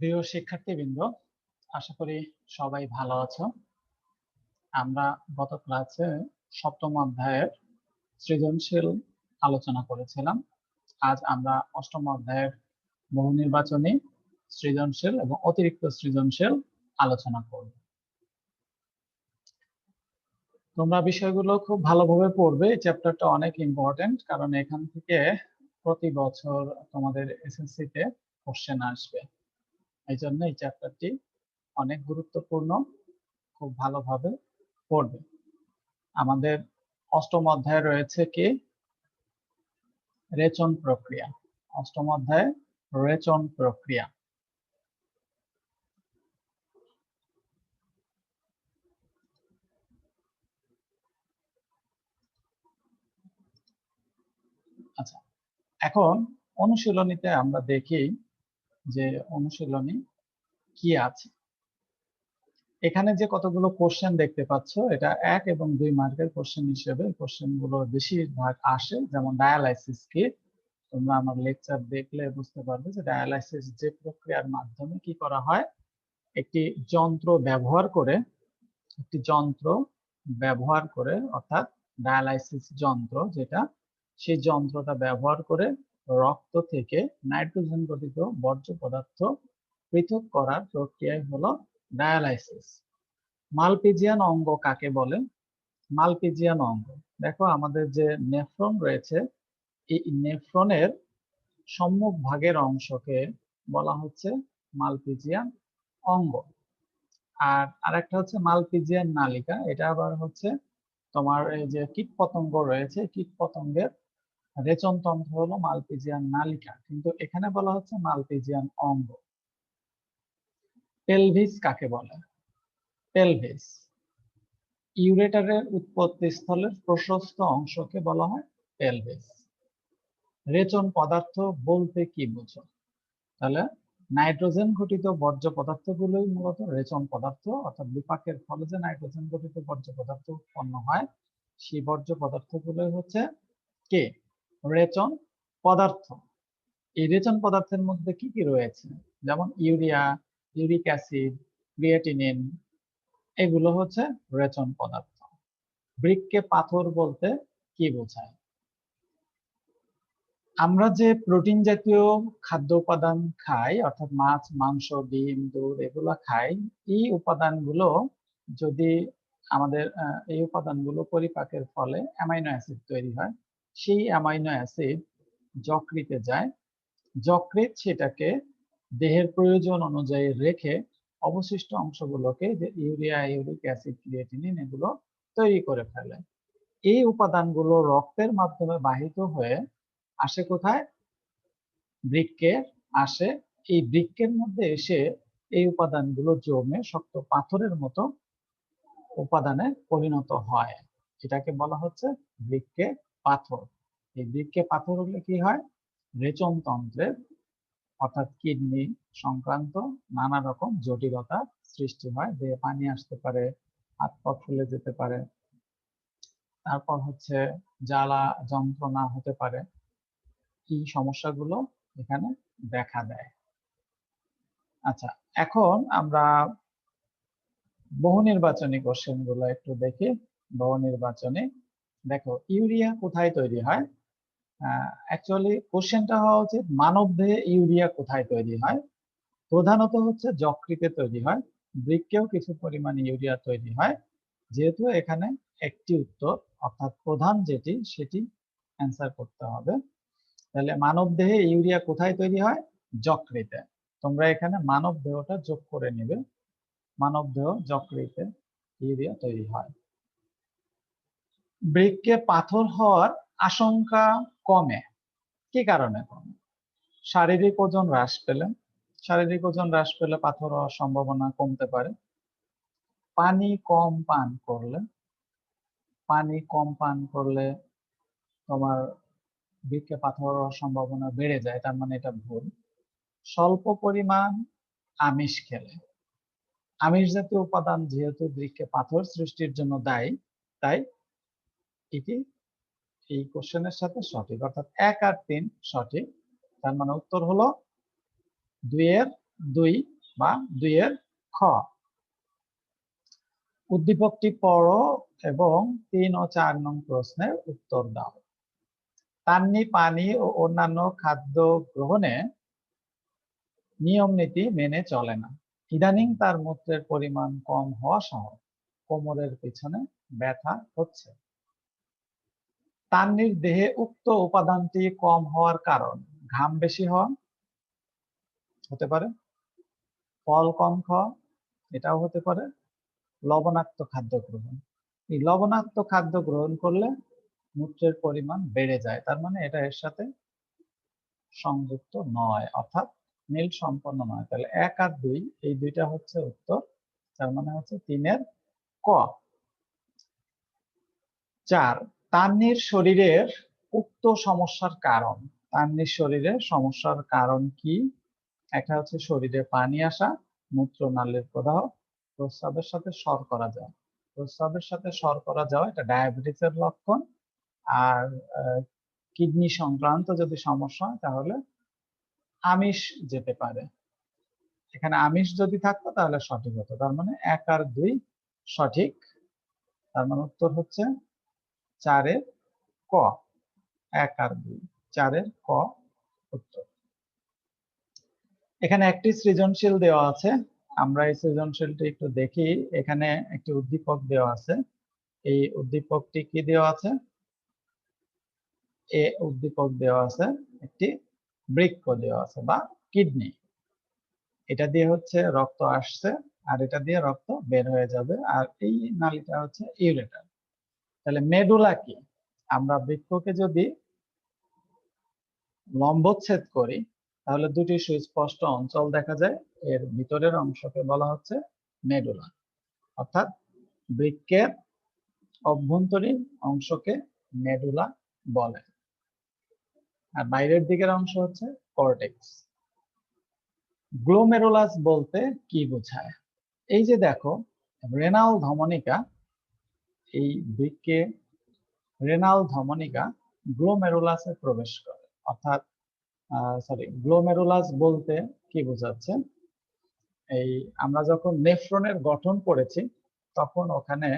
প্রিয় শিক্ষার্থীবৃন্দ, আশা করি সবাই ভালো আছো। আমরা গত ক্লাসে সপ্তম অধ্যায়ের সৃজনশীল আলোচনা করেছিলাম। আজ আমরা অষ্টম অধ্যায়ের বহু নির্বাচনী সৃজনশীল এবং অতিরিক্ত সৃজনশীল আলোচনা করব। তোমরা বিষয়গুলো খুব ভালোভাবে পড়বে, এই চ্যাপ্টারটা অনেক ইম্পর্টেন্ট কারণ এখান থেকে প্রতি বছর তোমাদের এসএসসি তে কোশ্চেন আসবে। এই জন্য এই চ্যাপ্টারটি অনেক গুরুত্বপূর্ণ, খুব ভালোভাবে পড়বে। আমাদের অষ্টম অধ্যায় রয়েছে কি? রেচন প্রক্রিয়া। অষ্টম অধ্যায়ে রেচন প্রক্রিয়া। আচ্ছা এখন অনুশীলনীতে আমরা দেখি যে অনুশীলনী কি আছে? এখানে যে কতগুলো কোশ্চেন দেখতে পাচ্ছ, এটা এক এবং দুই মার্কের কোশ্চেন হিসেবে কোশ্চেনগুলো বেশিরভাগ আসে। যেমন ডায়ালাইসিস কি তোমরা আমার লেকচার দেখলে বুঝতে পারবে যে ডায়ালাইসিস যে প্রক্রিয়ার মাধ্যমে কি করা হয়, একটি যন্ত্র ব্যবহার করে, একটি যন্ত্র ব্যবহার করে, অর্থাৎ ডায়ালাইসিস যন্ত্র যেটা, সেই যন্ত্রটা ব্যবহার করে রক্ত থেকে নাইট্রোজেন গঠিত বর্জ্য পদার্থ পৃথক করার প্রক্রিয়াই হলো ডায়ালাইসিস। মালপিজিয়ান অঙ্গ কাকে বলে? মালপিজিয়ান অঙ্গ। দেখো আমাদের যে নেফ্রন রয়েছে, এই নেফ্রনের সম্মুখ ভাগের অংশকে বলা হচ্ছে মালপিজিয়ান অঙ্গ। আর আরেকটা হচ্ছে মালপিজিয়ান নালিকা, এটা আবার হচ্ছে তোমার এই যে কীট পতঙ্গ রয়েছে কীট পতঙ্গের রেচনতন্ত্র হলো মালপিজিয়ান নালিকা, কিন্তু এখানে বলা হচ্ছে মালপিজিয়ান অঙ্গ। পেলভিস কাকে বলে? পেলভিস, ইউরেটারের উৎপত্তি স্থলের প্রশস্ত অংশকে বলা হয় পেলভিস। রেচন পদার্থ বলতে কি বোঝো? তাহলে নাইট্রোজেন ঘটিত বর্জ্য পদার্থগুলোই মূলত রেচন পদার্থ, অর্থাৎ বিপাকের ফলে যে নাইট্রোজেন ঘটিত বর্জ্য পদার্থ উৎপন্ন হয়, সেই বর্জ্য পদার্থগুলোই হচ্ছে কে? রেচন পদার্থ। এই রেচন পদার্থের মধ্যে কি কি রয়েছে? যেমন ইউরিয়া, ইউরিক অ্যাসিড ক্রিয়েটিনিন এগুলো হচ্ছে রেচন পদার্থ। বৃক্ষে পাথর বলতে কি বোঝায়? আমরা যে প্রোটিন জাতীয় খাদ্য উপাদান খাই, অর্থাৎ মাছ, মাংস, ডিম, দুধ, এগুলো খাই, এই উপাদানগুলো যদি আমাদের এই উপাদানগুলো পরিপাকের ফলে অ্যামাইনো অ্যাসিড তৈরি হয় সেই অ্যামাইনো অ্যাসিড যকৃতে যায়। যকৃত সেটাকে দেহের প্রয়োজন অনুযায়ী রেখে অবশিষ্ট অংশগুলোকে যে ইউরিয়া, ইউরিক অ্যাসিড, ক্রিয়েটিনিন এগুলো তৈরি করে ফেলে। এই উপাদানগুলো রক্তের মাধ্যমে বাহিত হয়ে আসে কোথায়? বৃক্কের আসে। এই বৃক্কের মধ্যে এসে এই উপাদানগুলো জমে শক্ত পাথরের মতো উপাদানে পরিণত হয়। এটাকে বলা হচ্ছে বৃক্কে পাথর। এই বৃক্কে পাথর হলে কি হয়? রেচনতন্ত্রের অর্থাৎ কিডনি সংক্রান্ত নানা রকম জটিলতা সৃষ্টি হয় দেহে পানি আসতে পারে, হাত পা ফুলে যেতে পারে। তারপর হচ্ছে জ্বালা যন্ত্রণা হতে পারে। এই সমস্যাগুলো এখানে দেখা দেয়? আচ্ছা এখন আমরা বহু নির্বাচনী কোশ্চেনগুলো একটু দেখি। বহু নির্বাচনী দেখো, ইউরিয়া কোথায় তৈরি হয়? অ্যাকচুয়ালি কোশ্চেনটা হওয়া উচিত, মানব দেহে ইউরিয়া কোথায় তৈরি হয়? প্রধানত হচ্ছে যকৃতে তৈরি হয় বৃক্কেও কিছু পরিমাণ ইউরিয়া তৈরি হয়, যেহেতু এখানে একটি উত্তর, অর্থাৎ প্রধান যেটি, সেটি অ্যান্সার করতে হবে। তাহলে মানব দেহে ইউরিয়া কোথায় তৈরি হয়? যকৃতে। তোমরা এখানে মানব দেহটা যোগ করে নেবে। মানব দেহ যকৃতে ইউরিয়া তৈরি হয়। বৃক্কে পাথর হওয়ার আশঙ্কা কমে। কি কারণে কমে? শারীরিক ওজন হ্রাস পেলে। শারীরিক ওজন হ্রাস পেলে পাথর হওয়ার সম্ভাবনা কমতে পারে। পানি কম পান করলে, পানি কম পান করলে তোমার বৃক্ষে পাথর হওয়ার সম্ভাবনা বেড়ে যায়, তার মানে এটা ভুল। স্বল্প পরিমাণ আমিষ খেলে। আমিষ জাতীয় উপাদান যেহেতু বৃক্ষে পাথর সৃষ্টির জন্য দায়ী, তাই এটি এই কোশ্চেনের সাথে সঠিক, অর্থাৎ এক আর তিন সঠিক। তার মানে উত্তর হলো দুইয়ের দুই বা দুইয়ের খ। উদ্দীপকটি পড়ো এবং তিন ও চার নং প্রশ্নের উত্তর দাও। তান্নি পানি ও অন্যান্য খাদ্য গ্রহণে নিয়ম নীতি মেনে চলে না। ইদানিং তার মূত্রের পরিমাণ কম হওয়া সহ কোমরের পিছনে ব্যথা হচ্ছে। তান্নির দেহে উক্ত উপাদানটি কম হওয়ার কারণ। ঘাম বেশি হওয়া হতে পারে, ফল কম খাওয়া, এটাও হতে পারে, লবণাক্ত খাদ্য গ্রহণ। এই লবণাক্ত খাদ্য গ্রহণ করলে মূত্রের পরিমাণ বেড়ে যায়, তার মানে এটা এর সাথে সংযুক্ত নয়, অর্থাৎ মিল সম্পন্ন নয়। তাহলে এক আর দুই, এই দুইটা হচ্ছে উত্তর, তার মানে হচ্ছে তিনের ক। চার তান্নির শরীরের উক্ত সমস্যার কারণ। তান্নির শরীরের সমস্যার কারণ কি? একটা হচ্ছে শরীরে পানি আসা, মূত্র মূত্রনালীর প্রদাহ প্রস্রাবের সাথে সর করা যায় প্রস্রাবের সাথে সর করা যাওয়া এটা ডায়াবেটিসের লক্ষণ। আর কিডনি সংক্রান্ত যদি সমস্যা হয় তাহলে আমিষ যেতে পারে। এখানে আমিষ যদি থাকতো তাহলে সঠিক হতো। তার মানে এক আর দুই সঠিক। তার মানে উত্তর হচ্ছে চারের ক। এক আর দুই, চারের ক উত্তর। এখানে একটি সৃজনশীল দেওয়া আছে। আমরা এই সৃজনশীলটি একটু দেখি। এখানে একটি উদ্দীপক দেওয়া আছে। এই উদ্দীপকটি কি দেওয়া আছে? এ উদ্দীপক দেওয়া আছে। একটি বৃক্ষ দেওয়া আছে বা কিডনি। এটা দিয়ে হচ্ছে রক্ত আসছে আর এটা দিয়ে রক্ত বের হয়ে যাবে। আর এই নালীটা হচ্ছে ইউরেটার তাহলে মেডুলা কি? আমরা বৃক্ষকে যদি লম্বচ্ছেদ করি, তাহলে দুটি সুস্পষ্ট অঞ্চল দেখা যায়। এর ভিতরের অংশকে বলা হচ্ছে মেডুলা। অর্থাৎ বৃক্ষের অভ্যন্তরীণ অংশকে মেডুলা বলে। আর বাইরের দিকের অংশ হচ্ছে কর্টেক্স। গ্লোমেরুলাস বলতে কি বোঝায়? এই যে দেখো রেনাল ধমনিকা এই বৃক্ষে রেনাল ধমনিকা গ্লোমেরুলাসে প্রবেশ করে। অর্থাৎ সরি গ্লোমেরুলাস বলতে কি বোঝাচ্ছে? এই আমরা যখন নেফ্রনের গঠন করেছি, তখন ওখানে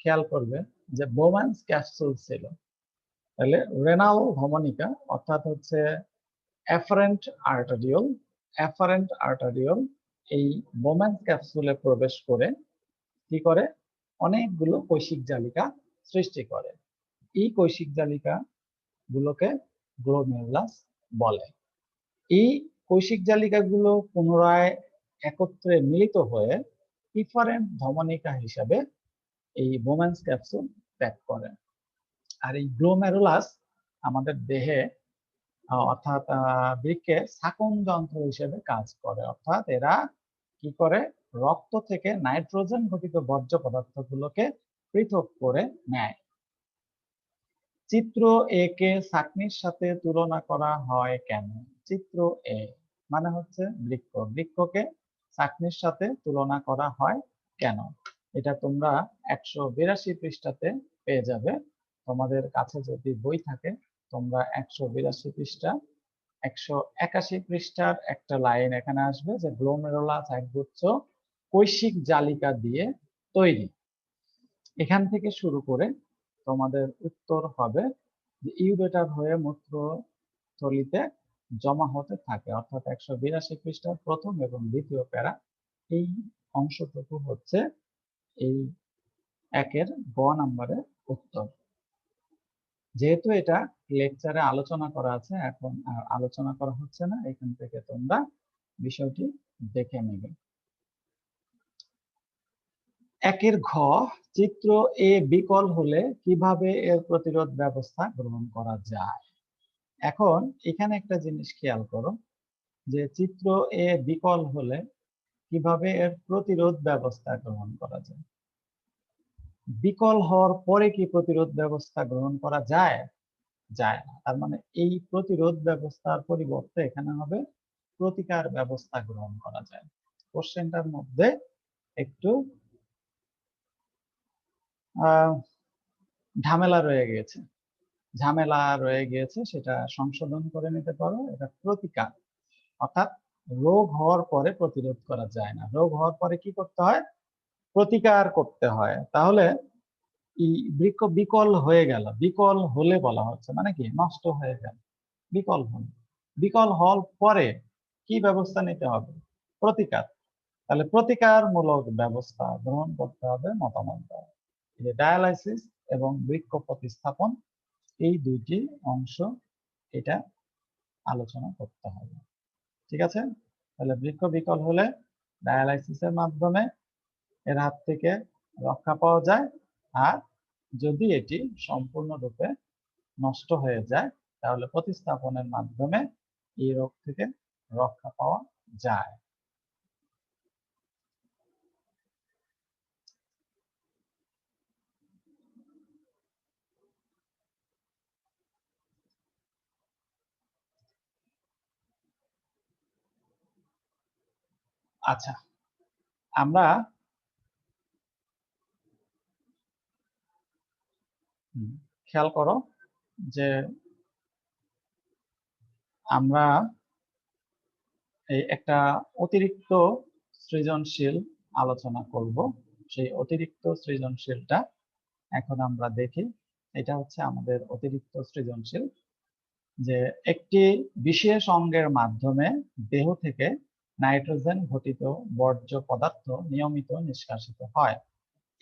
খেয়াল করবে যে বোম্যান্স ক্যাপসুল ছিল। তাহলে রেনাল ধমনিকা, অর্থাৎ হচ্ছে অ্যাফারেন্ট আর্টারিওল অ্যাফারেন্ট আর্টারিওল এই বোম্যান্স ক্যাপসুলে প্রবেশ করে কি করে? অনেকগুলো কৈশিক জালিকা সৃষ্টি করে। এই কৈশিক জালিকা গুলোকে গ্লোমেরুলাস বলে। এই কৈশিক জালিকাগুলো পুনরায় একত্রে মিলিত হয়ে ডিফারেন্ট ধমনিকা হিসাবে এই বোম্যান্স ক্যাপসুল ত্যাগ করে। আর এই গ্লোমেরুলাস আমাদের দেহে অর্থাৎ বৃক্ষে সাকন যন্ত্র হিসেবে কাজ করে। অর্থাৎ এরা কি করে? রক্ত থেকে নাইট্রোজেন ঘটিত বর্জ্য পদার্থগুলোকে পৃথক করে নেয়। চিত্র এ কে সাকনির সাথে তুলনা করা হয় কেন? চিত্র এ মানে হচ্ছে বৃক্ষ। বৃক্ষকে চাকনির সাথে তুলনা করা হয় কেন? এটা তোমরা একশো বিরাশি পৃষ্ঠাতে পেয়ে যাবে। তোমাদের কাছে যদি বই থাকে, তোমরা একশো বিরাশি পৃষ্ঠা, একশো একাশি পৃষ্ঠার একটা লাইন এখানে আসবে যে গ্লোমেরোলাস একগুচ্ছ কৈশিক জালিকা দিয়ে তৈরি। এখান থেকে শুরু করে তোমাদের উত্তর হবে যে ইউরেটার হয়ে মূত্র থলিতে জমা হতে থাকে, অর্থাৎ একশো বিরাশি পৃষ্ঠার প্রথম এবং দ্বিতীয় প্যারা। এই অংশটুকু হচ্ছে এই একের গ নাম্বারের উত্তর। যেহেতু এটা লেকচারে আলোচনা করা আছে, এখন আর আলোচনা করা হচ্ছে না, এখান থেকে তোমরা বিষয়টি দেখে নেবে। একের ঘ, চিত্র এ বিকল হলে কীভাবে এর প্রতিরোধ ব্যবস্থা গ্রহণ করা যায়? এখন এখানে একটা জিনিস খেয়াল করো, যে চিত্র এ বিকল হলে কীভাবে এর প্রতিরোধ ব্যবস্থা গ্রহণ করা যায়? বিকল হওয়ার পরে কি প্রতিরোধ ব্যবস্থা গ্রহণ করা যায়? যায় না। তার মানে এই প্রতিরোধ ব্যবস্থার পরিবর্তে এখানে হবে প্রতিকার ব্যবস্থা গ্রহণ করা যায়। কোশ্চেনটার মধ্যে একটু ঝামেলা রয়ে গিয়েছে। ঝামেলা রয়ে গিয়েছে, সেটা সংশোধন করে নিতে পারো, এটা প্রতিকার। অর্থাৎ রোগ হওয়ার পরে প্রতিরোধ করা যায় না। রোগ হওয়ার পরে কি করতে হয়? প্রতিকার করতে হয়। তাহলে বৃক্ষ বিকল হয়ে গেল। বিকল হলে বলা হচ্ছে মানে কি? নষ্ট হয়ে গেল। বিকল হল। বিকল হওয়ার পরে কি ব্যবস্থা নিতে হবে? প্রতিকার। তাহলে প্রতিকারমূলক ব্যবস্থা গ্রহণ করতে হবে মতামত দেওয়া ডায়ালাইসিস এবং বৃক্ষ প্রতিস্থাপন এই দুইটি অংশ এটা আলোচনা করতে হবে। ঠিক আছে? তাহলে বৃক্ষ বিকল হলে ডায়ালাইসিসের মাধ্যমে এর হাত থেকে রক্ষা পাওয়া যায়। আর যদি এটি সম্পূর্ণরূপে নষ্ট হয়ে যায়, তাহলে প্রতিস্থাপনের মাধ্যমে এই রোগ থেকে রক্ষা পাওয়া যায়। আচ্ছা আমরা খেয়াল করো যে আমরা এই একটা অতিরিক্ত সৃজনশীল আলোচনা করব। সেই অতিরিক্ত সৃজনশীলটা এখন আমরা দেখি। এটা হচ্ছে আমাদের অতিরিক্ত সৃজনশীল যে একটি বিশেষ অঙ্গের মাধ্যমে দেহ থেকে নাইট্রোজেন ঘটিত বর্জ্য পদার্থ নিয়মিত নিষ্কাশিত হয়।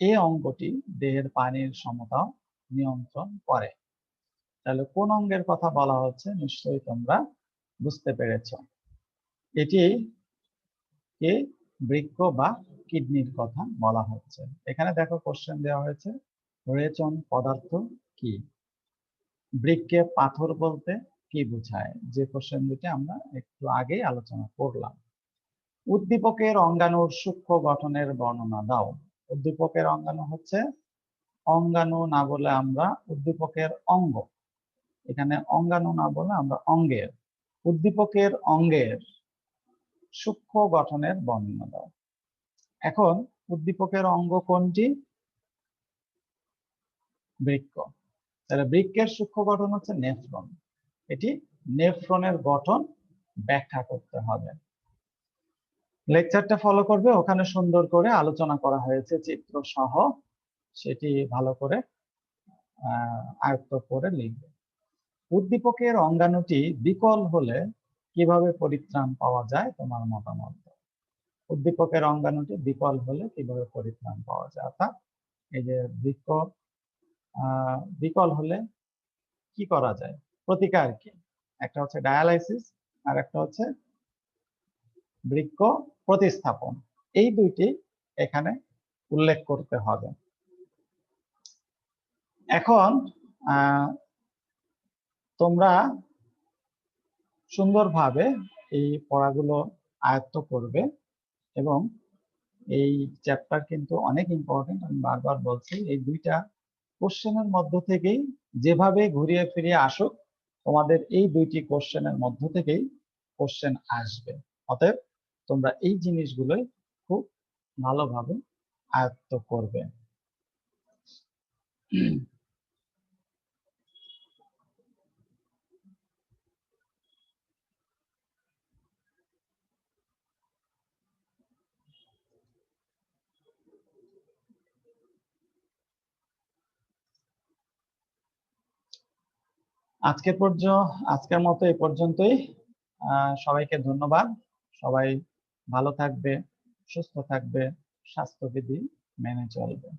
এই অঙ্গটি দেহের পানির সমতা নিয়ন্ত্রণ করে। তাহলে কোন অঙ্গের কথা বলা হচ্ছে নিশ্চয়ই তোমরা বুঝতে পেরেছ। এটি কে বৃক্ষ বা কিডনির কথা বলা হচ্ছে। এখানে দেখো কোশ্চেন দেওয়া হয়েছে, রেচন পদার্থ কি? বৃক্ষে পাথর বলতে কি বোঝায়? যে কোশ্চেন দুটি আমরা একটু আগেই আলোচনা করলাম। উদ্দীপকের অঙ্গাণুর সূক্ষ্ম গঠনের বর্ণনা দাও। উদ্দীপকের অঙ্গাণু হচ্ছে অঙ্গাণু না বলে আমরা উদ্দীপকের অঙ্গ। এখানে অঙ্গাণু না বলে আমরা অঙ্গের। উদ্দীপকের অঙ্গের সূক্ষ্ম গঠনের বর্ণনা দাও। এখন উদ্দীপকের অঙ্গ কোনটি? বৃক্ষ তাহলে বৃক্ষের সূক্ষ্ম গঠন হচ্ছে নেফ্রন। এটি নেফ্রনের গঠন ব্যাখ্যা করতে হবে। লেকচারটা ফলো করবে। ওখানে সুন্দর করে আলোচনা করা হয়েছে চিত্র সহ। সেটি ভালো করে আয়ত্ত করে লিখবে। উদ্দীপকের অঙ্গাণুটি বিকল হলে কীভাবে পরিত্রাণ পাওয়া যায় তোমার মতামত? উদ্দীপকের অঙ্গাণুটি বিকল হলে কীভাবে পরিত্রাণ পাওয়া যায়? অর্থাৎ এই যে বৃক্ষ বিকল হলে কি করা যায়? প্রতিকার কি? একটা হচ্ছে ডায়ালাইসিস আর একটা হচ্ছে বৃক্ষ প্রতিস্থাপন। এই দুইটি এখানে উল্লেখ করতে হবে। এখন তোমরা সুন্দরভাবে এই পড়াগুলো আয়ত্ত করবে এবং এই চ্যাপ্টার কিন্তু অনেক ইম্পর্টেন্ট আমি বারবার বলছি, এই দুইটা কোশ্চেনের মধ্য থেকেই যেভাবে ঘুরিয়ে ফিরিয়ে আসুক, তোমাদের এই দুইটি কোশ্চেনের মধ্য থেকেই কোশ্চেন আসবে। অতএব তোমরা এই জিনিসগুলোই খুব ভালোভাবে আয়ত্ত করবে। আজকের পর্যন্ত আজকের মতো এই পর্যন্তই। সবাইকে ধন্যবাদ। সবাই ভালো থাকবে সুস্থ থাকবে স্বাস্থ্যবিধি মেনে চলবে।